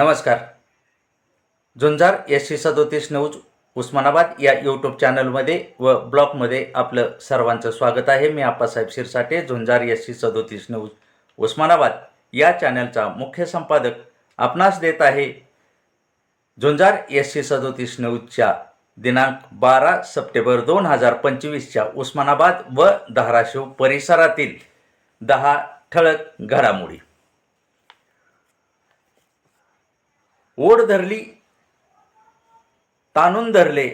नमस्कार. झुंजार S C सदोतीस news Osmanabad या यूट्यूब चॅनलमध्ये व ब्लॉगमध्ये आपलं सर्वांचं स्वागत आहे. मी आप्पासाहेब शिरसाटे झुंजार एस सी सदोतीस न्यूज उस्मानाबाद या चॅनलचा मुख्य संपादक आपणास देत आहे. झुंजार एस सी सदोतीस न्यूजच्या दिनांक बारा सप्टेंबर दोन हजार पंचवीसच्या उस्मानाबाद व धाराशिव परिसरातील दहा ठळक घडामोडी. ओढ धरली ताणून धरले.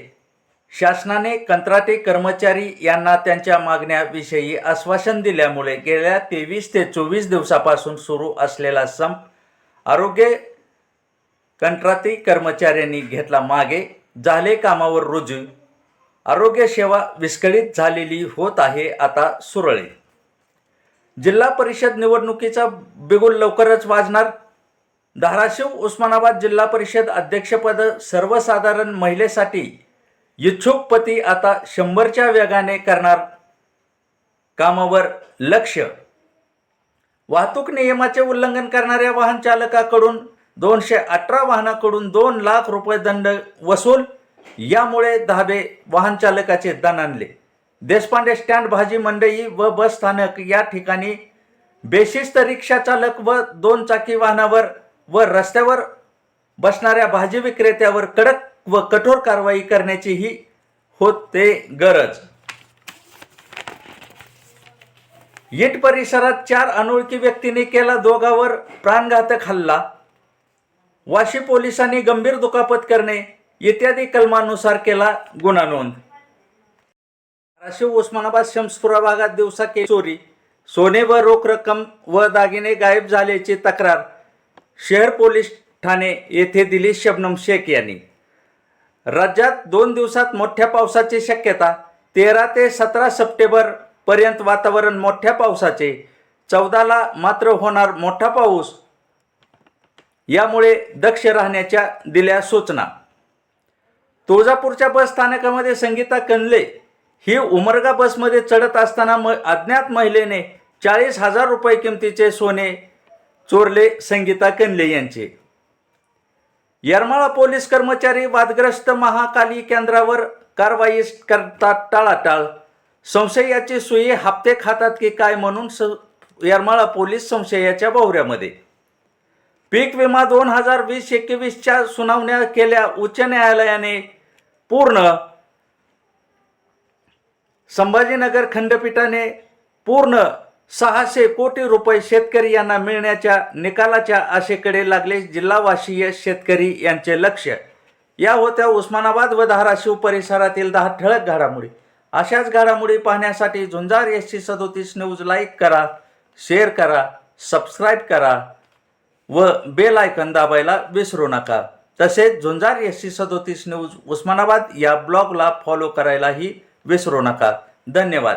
शासनाने कंत्राटी कर्मचारी यांना त्यांच्या मागण्याविषयी आश्वासन दिल्यामुळे गेल्या तेवीस ते चोवीस दिवसापासून सुरू असलेला संप आरोग्य कंत्राटी कर्मचाऱ्यांनी घेतला मागे. झाले कामावर रुजू. आरोग्य सेवा विस्कळीत झालेली होत आहे आता सुरळे जिल्हा परिषद निवडणुकीचा बिगुल लवकरच वाजणार. धाराशिव उस्मानाबाद जिल्हा परिषद अध्यक्षपद सर्वसाधारण महिलेसाठी इच्छुक पती आता शंभरच्या वेगाने करणार कामावर लक्ष. वाहतूक नियमाचे उल्लंघन करणाऱ्या वाहन चालकाकडून दोनशे अठरा वाहनाकडून दोन लाख रुपये दंड वसूल यामुळे धाबे वाहन चालकाचे दणाणले देशपांडे स्टँड भाजी मंडई व बस स्थानक या ठिकाणी बेशिस्त रिक्षा चालक व दोन चाकी वाहनावर व रस्त्यावर बसणाऱ्या भाजी विक्रेत्यावर कडक व कठोर कारवाई करण्याचीही होते गरज. येट परिसरात चार अनोळखी व्यक्तीने केला दोघावर प्राणघातक हल्ला. वाशी पोलिसांनी गंभीर दुखापत करणे इत्यादी कलमानुसार केला गुन्हा नोंद. धाराशिव उस्मानाबाद शमसपुरा भागात दिवसा के चोरी सोने व रोख रक्कम व दागिने गायब झाल्याची तक्रार. शहर पोलीस ठाणे येथे दिली शबनम शेख यांनी. राज्यात दोन दिवसात मोठ्या पावसाची शक्यता तेरा ते सतरा सप्टेंबर पर्यंत वातावरण मोठ्या पावसाचे चौदाला मात्र होणार मोठा पाऊस. यामुळे दक्ष राहण्याच्या दिल्या सूचना. तुळजापूरच्या बस स्थानकामध्ये संगीता कनले ही उमरगा बसमध्ये चढत असताना म अज्ञात महिलेने चाळीस हजार रुपये किमतीचे सोने चोरले संगीता कनले यांचे. येरमाळा पोलीस कर्मचारी वादग्रस्त महाकाली केंद्रावर कारवाई करतात टाळाटाळ. संशयाची सुई हप्ते खातात की काय म्हणून स येरमाळा पोलीस संशयाच्या भोवऱ्यामध्ये पीक विमा दोन हजार वीस एकवीसच्या सुनावण्या केल्या उच्च न्यायालयाने पूर्ण. संभाजीनगर खंडपीठाने पूर्ण सहाशे कोटी रुपये शेतकरी यांना मिळण्याच्या निकालाच्या आशेकडे लागले जिल्हावासीय शेतकरी यांचे लक्ष. या होत्या उस्मानाबाद व धाराशिव परिसरातील दहा ठळक घडामोडी. अशाच घडामोडी पाहण्यासाठी झुंजार एस सी सदोतीस न्यूज लाईक करा शेअर करा सबस्क्राईब करा व बेल आयकन दाबायला विसरू नका. तसेच झुंजार एस सी सदोतीस न्यूज उस्मानाबाद या ब्लॉगला फॉलो करायलाही विसरू नका. धन्यवाद.